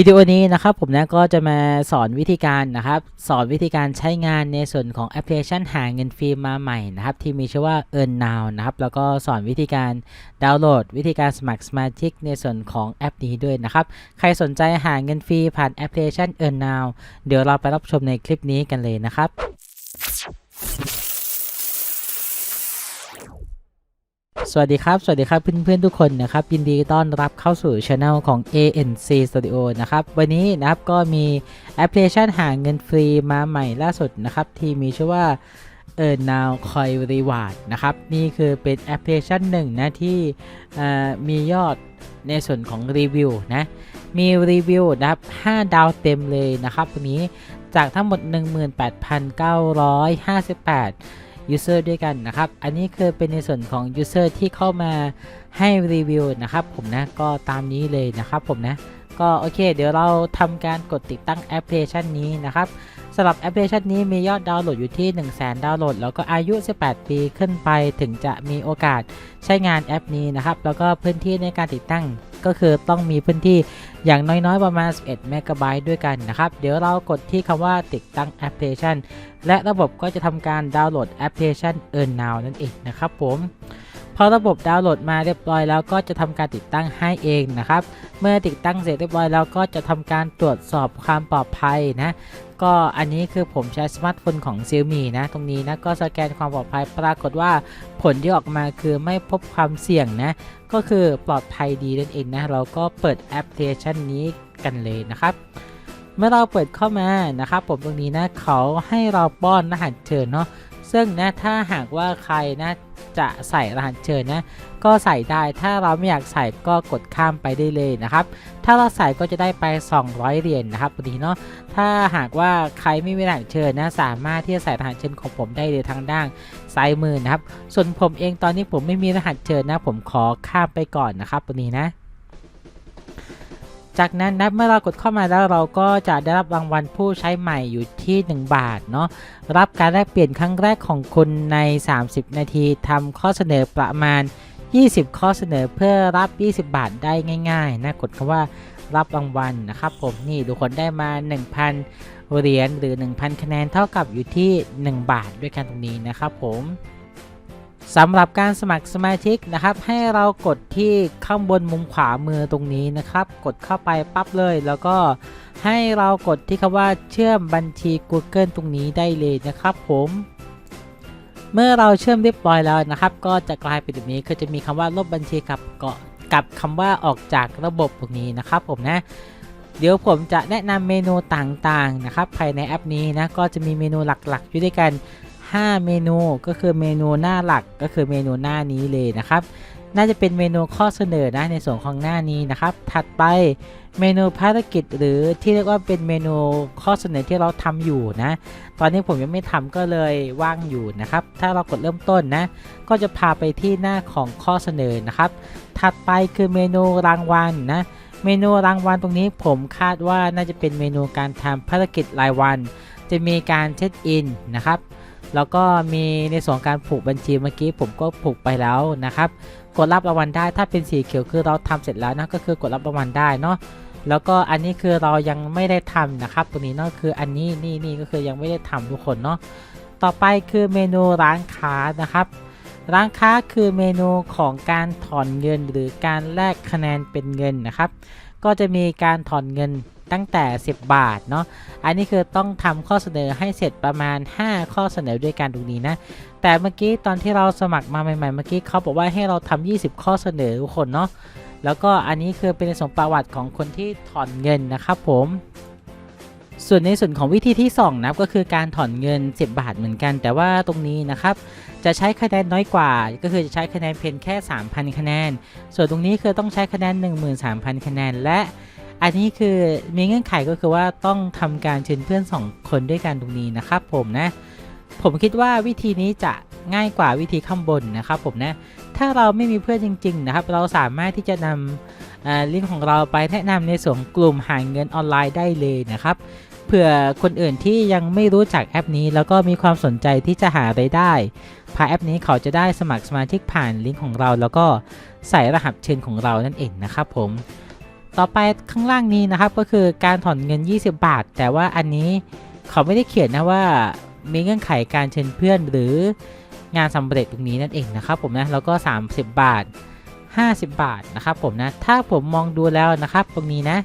วิดีโอนี้นะครับผมนะก็จะมาสอนวิธีการนะครับ สอนวิธีการใช้งานในส่วนของแอปพลิเคชันหาเงินฟรีมาใหม่นะครับ ที่มีชื่อว่า Earn Now นะครับ แล้วก็สอนวิธีการดาวน์โหลด วิธีการสมัครสมาชิกในส่วนของแอปนี้ด้วยนะครับ ใครสนใจหาเงินฟรีผ่านแอปพลิเคชัน Earn Now เดี๋ยวเราไปรับชมในคลิปนี้กันเลยนะครับ สวัสดีครับ สวัสดีครับเพื่อนๆทุกคนนะครับ ยินดีต้อนรับเข้าสู่ช anel ของ ANC Studio นะครับ วันนี้นะครับก็มีแอปพลิเคชันหาเงินฟรีมาใหม่ล่าสุดนะครับ ที่มีชื่อว่า Earn Now Coin Reward นะครับ นี่คือเป็นแอปพลิเคชันหนึ่งนะที่มียอดในส่วนของรีวิวนะ มีรีวิวนะครับ 5 ดาวเต็มเลยนะครับวันนี้จากทั้งหมด 18,958 user ด้วยกันนะครับ อันนี้คือเป็นในส่วนของ user ที่เข้ามาให้รีวิวนะครับผมนะก็ตามนี้เลยนะครับผมนะก็โอเค เดี๋ยวเราทำการกดติดตั้งแอปพลิเคชันนี้นะครับสำหรับแอปพลิเคชันนี้มียอดดาวน์โหลดอยู่ที่ 1 0 0 0 0แดาวน์โหลด แล้วก็อายุ 18 ปีขึ้นไปถึงจะมีโอกาสใช้งานแอปนี้นะครับ แล้วก็พื้นที่ในการติดตั้งก็คือต้องมีพื้นที่อย่างน้อยๆ ประมาณ 11เมกะไบต์ด้วยกันนะครับ เดี๋ยวเรากดที่คำว่าติดตั้งแอปพลิเคชันและระบบก็จะทำการดาวน์โหลดแอปพลิเคชัน Earn Now นั่นเองนะครับผม พอระบบดาวน์โหลดมาเรียบร้อยแล้วก็จะทำการติดตั้งให้เองนะครับ เมื่อติดตั้งเสร็จเรียบร้อยแล้วก็จะทำการตรวจสอบความปลอดภัยนะก็อันนี้คือผมใช้สมาร์ทโฟนของ Xiaomi นะ ตรงนี้นะ ก็สแกนความปลอดภัยปรากฏว่าผลที่ออกมาคือไม่พบความเสี่ยงนะ ก็คือปลอดภัยดีนั่นเองนะ เราก็เปิดแอปพลิเคชันนี้กันเลยนะครับ เมื่อเราเปิดเข้ามานะครับ ผมตรงนี้นะ เขาให้เราป้อนรหัสเชิญเนาะ ซึ่งนะถ้าหากว่าใครนะจะใส่รหัสเชิญนะก็ใส่ได้ถ้าเราไม่อยากใส่ก็กดข้ามไปได้เลยนะครับ ถ้าเราใส่ก็จะได้ไป 200 เหรียญนนะครับตรงนี้เนาะถ้าหากว่าใครไม่มีรหัสเชิญนะสามารถที่จะใส่รหัสเชิญของผมได้เลยทางด้านซ้ายมือนะครับ ส่วนผมเองตอนนี้ผมไม่มีรหัสเชิญนะ ผมขอข้ามไปก่อนนะครับตรงนี้นะ จากนั้นนะเมื่อเรากดเข้ามาแล้วเราก็จะได้รับรางวัลผู้ใช้ใหม่อยู่ที่ 1 บาทเนาะรับการแลกเปลี่ยนครั้งแรกของคุณใน 30 นาทีทำข้อเสนอประมาณ 20 ข้อเสนอเพื่อรับ 20 บาทได้ง่ายๆนะกดคำว่ารับรางวัลนะครับผมนี่ทุกคนได้มา 1,000 เหรียญหรือ 1,000 คะแนนเท่ากับอยู่ที่ 1 บาทด้วยกันตรงนี้นะครับผม สำหรับการสมัครสมาชิกนะครับ ให้เรากดที่ข้างบนมุมขวามือตรงนี้นะครับ กดเข้าไปปั๊บเลย แล้วก็ให้เรากดที่คำว่าเชื่อมบัญชี Google ตรงนี้ได้เลยนะครับ ผม เมื่อเราเชื่อมเรียบร้อยแล้วนะครับ ก็จะกลายเป็นแบบนี้คือจะมีคำว่าลบบัญชีกับเกาะกับคำว่าออกจากระบบตรงนี้นะครับ ผมนะเดี๋ยวผมจะแนะนำเมนูต่างๆนะครับภายในแอปนี้นะก็จะมีเมนูหลักๆอยู่ด้วยกัน 5 เมนูก็คือเมนูหน้าหลักก็คือเมนูหน้านี้เลยนะครับ น่าจะเป็นเมนูข้อเสนอนะในส่วนของหน้านี้นะครับ ถัดไปเมนูภารกิจหรือที่เรียกว่าเป็นเมนูข้อเสนอที่เราทำอยู่นะ ตอนนี้ผมยังไม่ทำก็เลยว่างอยู่นะครับ ถ้าเรากดเริ่มต้นนะ ก็จะพาไปที่หน้าของข้อเสนอนะครับ ถัดไปคือเมนูรางวัลนะเมนูรางวัลตรงนี้ผมคาดว่าน่าจะเป็นเมนูการทำภารกิจรายวัน จะมีการเช็คอินนะครับ แล้วก็มีในส่วนการผูกบัญชีเมื่อกี้ผมก็ผูกไปแล้วนะครับ กดรับรางวัลได้ถ้าเป็นสีเขียวคือเราทำเสร็จแล้วนะก็คือกดรับรางวัลได้เนาะแล้วก็อันนี้คือเรายังไม่ได้ทำนะครับ ตัวนี้เนาะคืออันนี้นี่นี่ก็คือยังไม่ได้ทำทุกคนเนาะต่อไปคือเมนูร้านค้านะครับ ร้านค้าคือเมนูของการถอนเงินหรือการแลกคะแนนเป็นเงินนะครับ ก็จะมีการถอนเงิน ตั้งแต่ 10 บาทเนาะอันนี้คือต้องทำข้อเสนอให้เสร็จประมาณ 5 ข้อเสนอด้วยกันตรงนี้นะแต่เมื่อกี้ตอนที่เราสมัครมาใหม่ๆเมื่อกี้เขาบอกว่าให้เราทำ20 ข้อเสนอทุกคนเนาะแล้วก็อันนี้คือเป็นในส่วนประวัติของคนที่ถอนเงินนะครับผมส่วนในส่วนของวิธีที่2นะครับก็คือการถอนเงิน 10 บาทเหมือนกัน แต่ว่าตรงนี้นะครับจะใช้คะแนนน้อยกว่า ก็คือจะใช้คะแนนเพียงแค่ 3,000 คะแนน ส่วนตรงนี้คือต้องใช้คะแนน 13,000 คะแนน และ อันนี้คือมีเงื่อนไขก็คือว่าต้องทำการเชิญเพื่อน 2 คนด้วยกันตรงนี้นะครับผมนะ ผมคิดว่าวิธีนี้จะง่ายกว่าวิธีข้างบนนะครับผมนะ ถ้าเราไม่มีเพื่อนจริง ๆ นะครับ เราสามารถที่จะนำลิงก์ของเราไปแนะนำในส่วนกลุ่มหาเงินออนไลน์ได้เลยนะครับเผื่อคนอื่นที่ยังไม่รู้จักแอปนี้ แล้วก็มีความสนใจที่จะหาไรายได้ผ่านแอปนี้เขาจะได้สมัครสมาชิกผ่านลิงก์ของเรา แล้วก็ใส่รหัสเชิญของเรานั่นเองนะครับผม ต่อไปข้างล่างนี้นะครับก็คือการถอนเงิน 20 บาท แต่ว่าอันนี้เขาไม่ได้เขียนนะว่ามีเงื่อนไขการเชิญเพื่อนหรืองานสำเร็จตรงนี้นั่นเองนะครับผมนะแล้วก็ 30 บาท 50 บาทนะครับผมนะถ้าผมมองดูแล้วนะครับตรงนี้นะ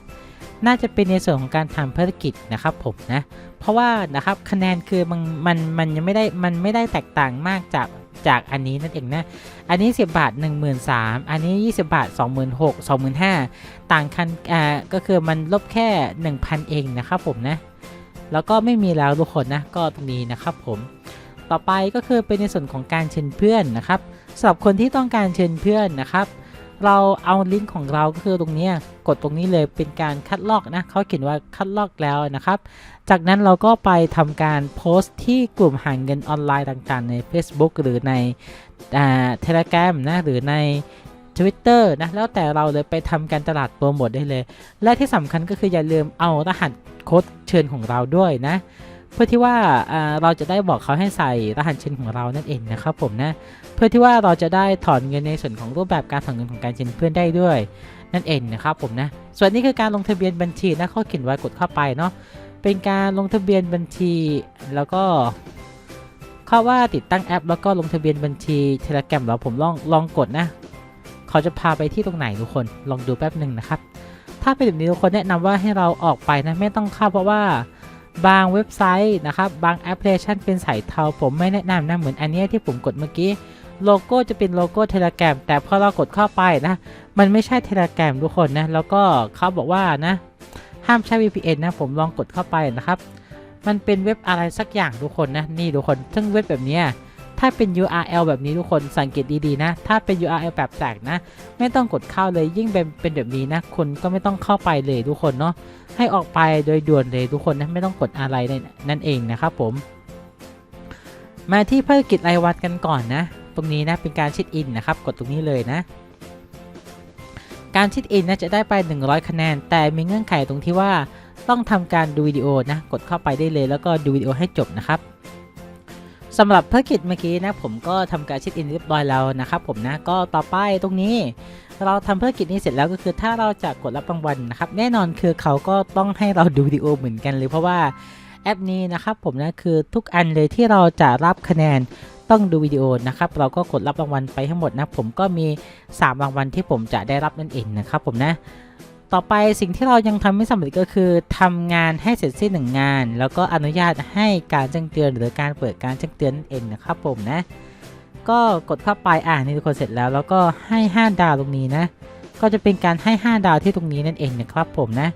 น่าจะเป็นในส่วนของการทำภารกิจนะครับผมนะเพราะว่านะครับคะแนนคือมันมันมันยังไม่ได้มันไม่ได้แตกต่างมากจาก จากอันนี้นั่นเองนะ อันนี้ 10 บาท 1 3 0 0 0อันนี้ 20 บาท 26,000 25,000 ต่างกันอ่าก็คือมันลบแค่ 1,000 เองนะครับผมนะ แล้วก็ไม่มีแล้วทุกคนนะก็ตรงนี้นะครับผม ต่อไปก็คือเป็นในส่วนของการเชิญเพื่อนนะครับสำหรับคนที่ต้องการเชิญเพื่อนนะครับ เราเอาลิงก์ของเราก็คือตรงนี้กดตรงนี้เลยเป็นการคัดลอกนะเขาเขียนว่าคัดลอกแล้วนะครับ จากนั้นเราก็ไปทำการโพสต์ที่กลุ่มหางเงินออนไลน์ต่างๆ ใน Facebook หรือในเทเลกรมนะหรือใน Twitter นะแล้วแต่เราเลยไปทำการตลาดโปรโมทได้เลย และที่สำคัญก็คืออย่าลืมเอารหัสโค้ดเชิญของเราด้วยนะ เพื่อที่ว่าเราจะได้บอกเขาให้ใส่รหัสเชิญของเรานั่นเองนะครับผมนะเพื่อที่ว่าเราจะได้ถอนเงินในส่วนของรูปแบบการถอนเงินของการเชิญเพื่อนได้ด้วยนั่นเองนะครับผมนะส่วนนี้คือการลงทะเบียนบัญชีนะเขาเขียนไว้กดเข้าไปเนาะเป็นการลงทะเบียนบัญชีแล้วก็เข้าว่าติดตั้งแอป แล้วก็ลงทะเบียนบัญชีเทเลแกรมเราผมลองลองกดนะเขาจะพาไปที่ตรงไหนทุกคนลองดูแป๊บหนึ่งนะครับถ้าเป็นแบบนี้ทุกคนแนะนำว่าให้เราออกไปนะไม่ต้องเข้าเพราะว่า บางเว็บไซต์นะครับ บางแอปพลิเคชันเป็นสายเทาผมไม่แนะนำนะ เหมือนอันนี้ที่ผมกดเมื่อกี้ โลโก้จะเป็นโลโก้เทเลแกรมแต่พอเรากดเข้าไปนะ มันไม่ใช่เทเลแกรมทุกคนนะ แล้วก็เขาบอกว่านะ ห้ามใช้ VPN นะ ผมลองกดเข้าไปนะครับ มันเป็นเว็บอะไรสักอย่างทุกคนนะ นี่ทุกคน ซึ่งเว็บแบบนี้ ถ้าเป็น URL แบบนี้ทุกคนสังเกตดีๆนะ ถ้าเป็น URL แบบแปลกนะ ไม่ต้องกดเข้าเลยยิ่งเป็นเป็นแบบนี้นะคนก็ไม่ต้องเข้าไปเลยทุกคนเนาะให้ออกไปโดยด่วนเลยทุกคนนะไม่ต้องกดอะไรนั่นเองนะครับผม มาที่ภารกิจรายวันกันก่อนนะ ตรงนี้นะเป็นการชิดอินนะครับ กดตรงนี้เลยนะการชิดอินนะจะได้ไป 100 คะแนน แต่มีเงื่อนไขตรงที่ว่าต้องทำการดูวิดีโอนะ กดเข้าไปได้เลยแล้วก็ดูวิดีโอให้จบนะครับ สำหรับภารกิจเมื่อกี้นะผมก็ทำการชิดอินเรียบร้อยแล้วนะครับผมนะก็ต่อไปตรงนี้ เราทำภารกิจนี้เสร็จแล้วก็คือถ้าเราจะกดรับรางวัลนะครับแน่นอนคือเขาก็ต้องให้เราดูวิดีโอเหมือนกันเลยเพราะว่าแอปนี้นะครับผมนะคือทุกอันเลยที่เราจะรับคะแนนต้องดูวิดีโอนะครับเราก็กดรับรางวัลไปทั้งหมดนะผมก็มี 3 รางวัลที่ผมจะได้รับนั่นเองนะครับผมนะ ต่อไปสิ่งที่เรายังทำไม่สำเร็จก็คือทำงานให้เสร็จสิ้นหนึ่งงาน แล้วก็อนุญาตให้การแจ้งเตือนหรือการเปิดการแจ้งเตือนเองนะครับผมนะ ก็กดเข้าไปอ่านนี่ทุกคนเสร็จแล้ว แล้วก็ให้ 5 ดาวตรงนี้นะ ก็จะเป็นการให้ 5 ดาวที่ตรงนี้นั่นเองนะครับผมนะ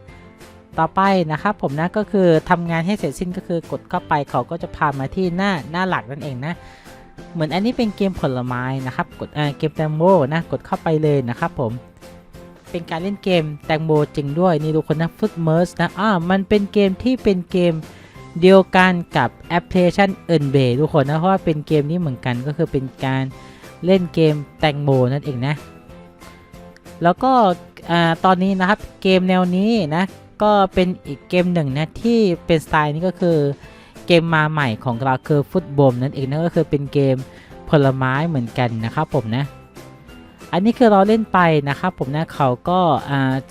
ต่อไปนะครับผมนะก็คือทำงานให้เสร็จสิ้นก็คือกดเข้าไปเขาก็จะพามาที่หน้าหน้าหลักนั่นเองนะเหมือนอันนี้เป็นเกมผลไม้นะครับ กดเเกมแตงโมนะ กดเข้าไปเลยนะครับผม เป็นการเล่นเกมแตงโมจริงด้วยนี่ทุกคนนะฟุตเมอร์สนะอ่ามันเป็นเกมที่เป็นเกมเดียวกันกับแอปพลิเคชันเอินเบทุกคนนะเพราะว่าเป็นเกมนี้เหมือนกันก็คือเป็นการเล่นเกมแตงโมนั่นเองนะ แล้วก็ตอนนี้นะครับเกมแนวนี้นะก็เป็นอีกเกมหนึ่งนะที่เป็นสไตล์นี้ก็คือเกมมาใหม่ของเราคือฟุตบอลนั่นเองนะก็คือเป็นเกมผลไม้เหมือนกันนะครับผมนะ อันนี้คือเราเล่นไปนะครับผมนะเขาก็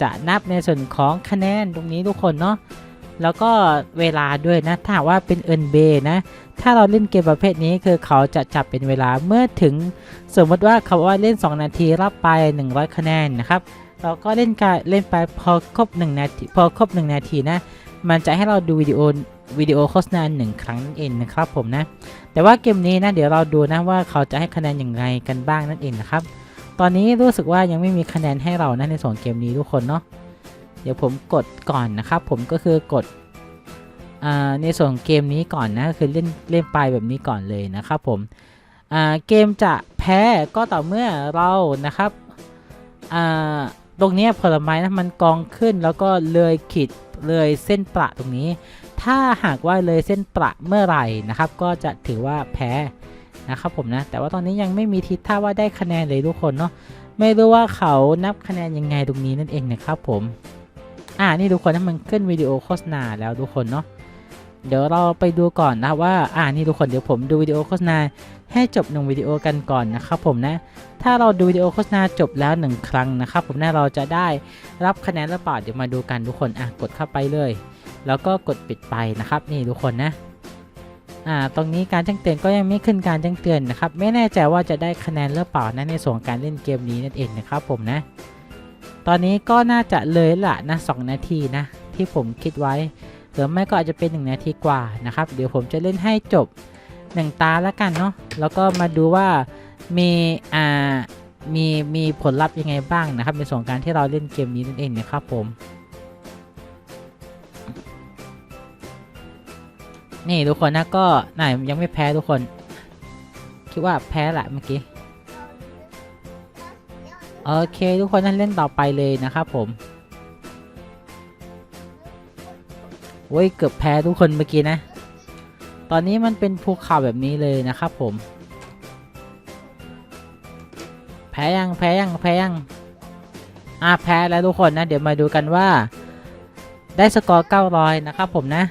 จะนับในส่วนของคะแนนตรงนี้ทุกคนเนาะแล้วก็เวลาด้วยนะถ้าว่าเป็นเอินเบนะ ถ้าเราเล่นเกมประเภทนี้คือเขาจะจับเป็นเวลาเมื่อถึง สมมติว่าเขาว่าเล่น 2 นาทีรับไป 100 คะแนนนะครับ เราก็เล่นการเล่นไปพอครบ1นาทีพอครบ 1 นาทีนะ มันจะให้เราดูวิดีโอวิดีโอโฆษณาหนึ่งครั้งนั่นเองนะครับผมนะ แต่ว่าเกมนี้นะเดี๋ยวเราดูนะว่าเขาจะให้คะแนนอย่างไรกันบ้างนั่นเองนะครับ ตอนนี้รู้สึกว่ายังไม่มีคะแนนให้เรานะในส่วนเกมนี้ทุกคนเนาะเดี๋ยวผมกดก่อนนะครับ ผมก็คือกดในส่วนเกมนี้ก่อนนะคือเล่นเล่นไปแบบนี้ก่อนเลยนะครับผมเกมจะแพ้ก็ต่อเมื่อเรานะครับตรงนี้ผลไม้นะมันกองขึ้นแล้วก็เลยขีดเลยเส้นประตรงนี้ ถ้าหากว่าเลยเส้นประเมื่อไหร่นะครับ ก็จะถือว่าแพ้ นะครับผมนะ แต่ว่าตอนนี้ยังไม่มีทิศท่าว่าได้คะแนนเลยทุกคนเนาะ ไม่รู้ว่าเขานับคะแนนยังไงตรงนี้นั่นเองนะครับผม อ่า นี่ทุกคนนะมันขึ้นวิดีโอโฆษณาแล้วทุกคนเนาะ เดี๋ยวเราไปดูก่อนนะว่า อ่า นี่ทุกคนเดี๋ยวผมดูวิดีโอโฆษณาให้จบหนึ่งวิดีโอกันก่อนนะครับผมนะ ถ้าเราดูวิดีโอโฆษณาจบแล้วหนึ่งครั้งนะครับผมนะเราจะได้รับคะแนนหรือเปล่าเดี๋ยวมาดูกันทุกคน อะ กดเข้าไปเลย แล้วก็กดปิดไปนะครับ นี่ทุกคนนะ อ่าตรงนี้การแจ้งเตือนก็ยังไม่ขึ้นการแจ้งเตือนนะครับไม่แน่ใจว่าจะได้คะแนนหรือเปล่านะในส่วนของการเล่นเกมนี้นั่นเองนะครับผมนะ ตอนนี้ก็น่าจะเลยละนะ2นาทีนะที่ผมคิดไว้หรือไม่ก็อาจจะเป็น 1 นาทีกว่านะครับเดี๋ยวผมจะเล่นให้จบ 1 ตาแล้วกันเนาะแล้วก็มาดูว่ามีอ่ามีมีผลลัพธ์ยังไงบ้างนะครับในส่วนการที่เราเล่นเกมนี้นั่นเองนะครับผม นี่ทุกคนนะก็ไหนยังไม่แพ้ทุกคน คิดว่าแพ้แหละเมื่อกี้ โอเค ทุกคนนั่นเล่นต่อไปเลยนะครับผมโว้ยเกือบแพ้ทุกคนเมื่อกี้นะ ตอนนี้มันเป็นภูเขาแบบนี้เลยนะครับผม แพ้ยังแพ้ยังแพ้ยังอะแพ้แล้วทุกคนนะ เดี๋ยวมาดูกันว่า ได้สกอร์ 900 นะครับผมนะ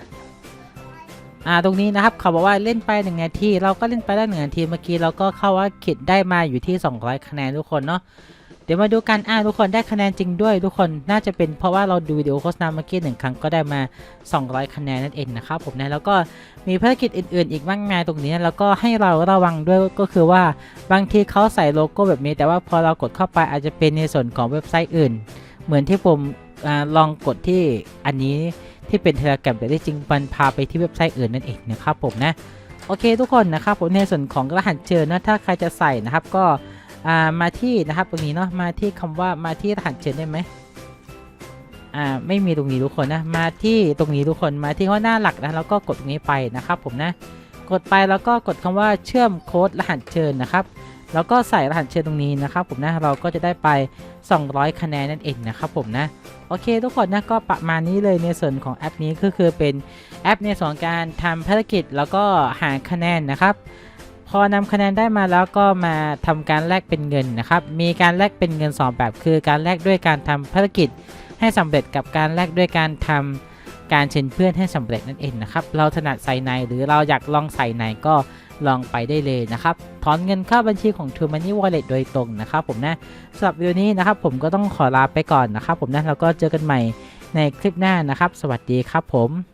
อ่าตรงนี้นะครับเขาบอกว่าเล่นไปหนึ่งนาทีเราก็เล่นไปได้หนึ่งนาทีเมื่อกี้เราก็เข้าว่าคิดได้มาอยู่ที่ 200 คะแนนทุกคนเนาะเดี๋ยวมาดูกันอ่าทุกคนได้คะแนนจริงด้วยทุกคนน่าจะเป็นเพราะว่าเราดูวิดีโอโฆษณาเมื่อกี้หนึ่งครั้งก็ได้มา 200 คะแนนนั่นเองนะครับผมนะแล้วก็มีภารกิจอื่น ๆ อีกมากมายตรงนี้แล้วก็ให้เราระวังด้วยก็คือว่าบางทีเขาใส่โลโก้แบบนี้ แต่ว่าพอเรากดเข้าไปอาจจะเป็นในส่วนของเว็บไซต์อื่น เหมือนที่ผมอลองกดที่อันนี้ ที่เป็นเทเลแกรมแต่ที่จริงมันพาไปที่เว็บไซต์อื่นนั่นเองนะครับผมนะโอเคทุกคนนะครับผมในส่วนของรหัสเชิญนะถ้าใครจะใส่นะครับก็อ่ามาที่นะครับตรงนี้เนาะมาที่คำว่ามาที่รหัสเชิญได้ไหมอ่าไม่มีตรงนี้ทุกคนนะมาที่ตรงนี้ทุกคนมาที่ข้อหน้าหลักนะแล้วก็กดตรงนี้ไปนะครับผมนะกดไปแล้วก็กดคำว่าเชื่อมโค้ดรหัสเชิญนะครับ แล้วก็ใส่รหัสเชิญตรงนี้นะครับผมนะเราก็จะได้ไป 200 คะแนนนั่นเองนะครับผมนะโอเค ทุกคนนะก็ประมาณนี้เลยในส่วนของแอปนี้ก็คือเป็นแอปในส่วนของการทำภารกิจแล้วก็หาคะแนนนะครับพอนำคะแนนได้มาแล้วก็มาทำการแลกเป็นเงินนะครับมีการแลกเป็นเงิน 2 แบบ คือการแลกด้วยการทำภารกิจให้สำเร็จกับการแลกด้วยการทำการเชิญเพื่อนให้สำเร็จนั่นเองนะครับเราถนัดใส่ในหรือเราอยากลองใส่ในก็ ลองไปได้เลยนะครับถอนเงินเข้าบัญชีของ True Money Wallet โดยตรงนะครับผมนะสำหรับวิดีโอนี้นะครับผมก็ต้องขอลาไปก่อนนะครับผมนะแล้วก็เจอกันใหม่ในคลิปหน้านะครับ สวัสดีครับผม